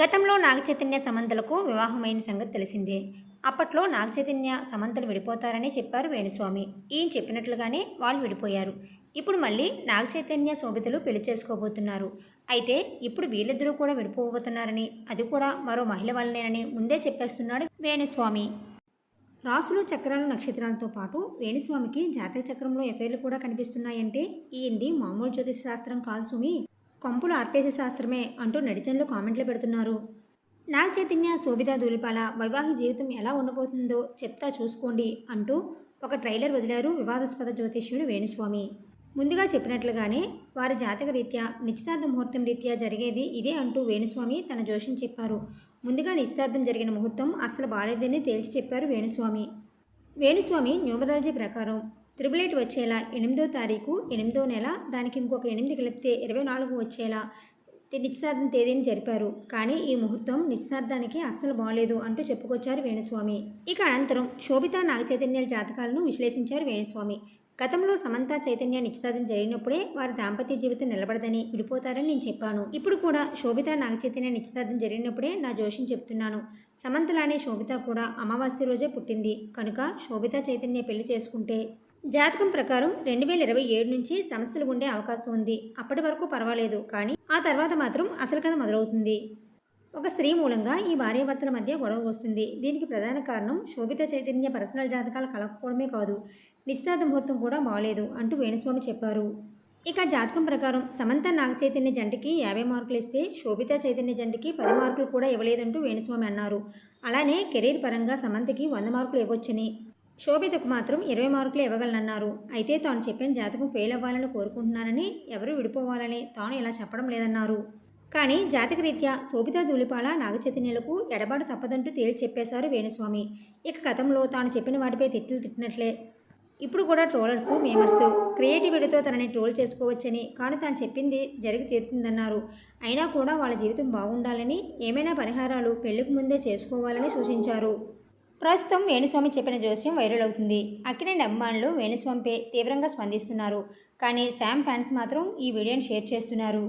గతంలో నాగచైతన్య సమంతలకు వివాహమైన సంగతి తెలిసిందే. అప్పట్లో నాగచైతన్య సమంతలు విడిపోతారని చెప్పారు వేణుస్వామి. ఈయన చెప్పినట్లుగానే వాళ్ళు విడిపోయారు. ఇప్పుడు మళ్ళీ నాగచైతన్య శోభితలు పెళ్ళి చేసుకోబోతున్నారు. అయితే ఇప్పుడు వీళ్ళిద్దరూ కూడా విడిపోబోతున్నారని అది కూడా మరో మహిళ వల్లనేనని ముందే చెప్పేస్తున్నాడు వేణుస్వామి. రాసులు చక్రాలు నక్షత్రాలతో పాటు వేణుస్వామికి జాతక చక్రంలో ఎఫైర్లు కూడా కనిపిస్తున్నాయంటే? ఈయంది మామూలు జ్యోతిష శాస్త్రం కాదు సుమి. కొంపులు ఆర్పేసే శాస్త్రమే అంటూ నెటిజన్లు కామెంట్లు పెడుతున్నారు. నాగ చైతన్య శోభిత దూలిపాల వైవాహిక జీవితం ఎలా ఉండబోతుందో చెప్తా చూసుకోండి అంటూ ఒక ట్రైలర్ వదిలారు వివాదాస్పద జ్యోతిష్యుడు వేణుస్వామి. ముందుగా చెప్పినట్లుగానే వారి జాతక రీత్యా నిశ్చితార్థ ముహూర్తం రీత్యా జరిగేది ఇదే అంటూ వేణుస్వామి తన జోషిని చెప్పారు. ముందుగా నిశ్చితార్థం జరిగిన ముహూర్తం అసలు బాలేదని తేల్చి చెప్పారు వేణుస్వామి. వేణుస్వామి న్యూమరాలజీ ప్రకారం త్రిబుల్ ఎయిట్ వచ్చేలా ఎనిమిదో తారీఖు ఎనిమిదో నెల దానికి ఇంకొక ఎనిమిది కలిపితే ఇరవై నాలుగు వచ్చేలా నిశ్చితార్థం తేదీని జరిపారు. కానీ ఈ ముహూర్తం నిశ్చితార్థానికి అస్సలు బాగలేదు అంటూ చెప్పుకొచ్చారు వేణుస్వామి. ఇక అనంతరం శోభిత నాగచైతన్యాల జాతకాలను విశ్లేషించారు వేణుస్వామి. గతంలో సమంత చైతన్య నిశ్చితార్థం జరిగినప్పుడే వారి దాంపత్య జీవితం నిలబడదని విడిపోతారని నేను చెప్పాను. ఇప్పుడు కూడా శోభిత నాగచైతన్య నిశ్చితార్థం జరిగినప్పుడే నా జోషిని చెప్తున్నాను. సమంతలానే శోభిత కూడా అమావాస్య రోజే పుట్టింది. కనుక శోభిత చైతన్య పెళ్ళి చేసుకుంటే జాతకం ప్రకారం రెండు వేల ఇరవై ఏడు నుంచి సమస్యలు ఉండే అవకాశం ఉంది. అప్పటి వరకు పర్వాలేదు కానీ ఆ తర్వాత మాత్రం అసలు కథ మొదలవుతుంది. ఒక స్త్రీ మూలంగా ఈ భార్యాభర్తల మధ్య గొడవ వస్తుంది. దీనికి ప్రధాన కారణం శోభిత చైతన్య పర్సనల్ జాతకాలు కలకపోవడమే కాదు నిశ్చితార్థ ముహూర్తం కూడా బాగలేదు అంటూ వేణుస్వామి చెప్పారు. ఇక జాతకం ప్రకారం సమంత నాగ చైతన్య జంటకి యాభై మార్కులు ఇస్తే శోభిత చైతన్య జంటకి పది మార్కులు కూడా ఇవ్వలేదంటూ వేణుస్వామి అన్నారు. అలానే కెరీర్ పరంగా సమంతకి వంద మార్కులు ఇవ్వొచ్చని. శోభితకు మాత్రం ఇరవై మార్కులు ఇవ్వగలనన్నారు. అయితే తాను చెప్పిన జాతకం ఫెయిల్ అవ్వాలని కోరుకుంటున్నానని ఎవరు విడిపోవాలని తాను ఇలా చెప్పడం లేదన్నారు. కానీ జాతక రీత్యా శోభిత ధూళిపాల నాగచైతన్యులకు ఎడబాటు తప్పదంటూ తేల్చి చెప్పేశారు వేణుస్వామి. ఇక గతంలో తాను చెప్పిన వాటిపై తిట్లు తిట్టినట్లే. ఇప్పుడు కూడా ట్రోలర్స్ మేమర్స్ క్రియేటివిటీతో తనని ట్రోల్ చేసుకోవచ్చని కానీ తాను చెప్పింది జరిగి తీరుతుందన్నారు. అయినా కూడా వాళ్ళ జీవితం బాగుండాలని ఏమైనా పరిహారాలు పెళ్ళికి ముందే చేసుకోవాలని సూచించారు. ప్రస్తుతం వేణుస్వామి చెప్పిన జోస్యం వైరల్ అవుతుంది. అక్కినేని అభిమానులు వేణుస్వామిపై తీవ్రంగా స్పందిస్తున్నారు. కానీ శామ్ ఫ్యాన్స్ మాత్రం ఈ వీడియోని షేర్ చేస్తున్నారు.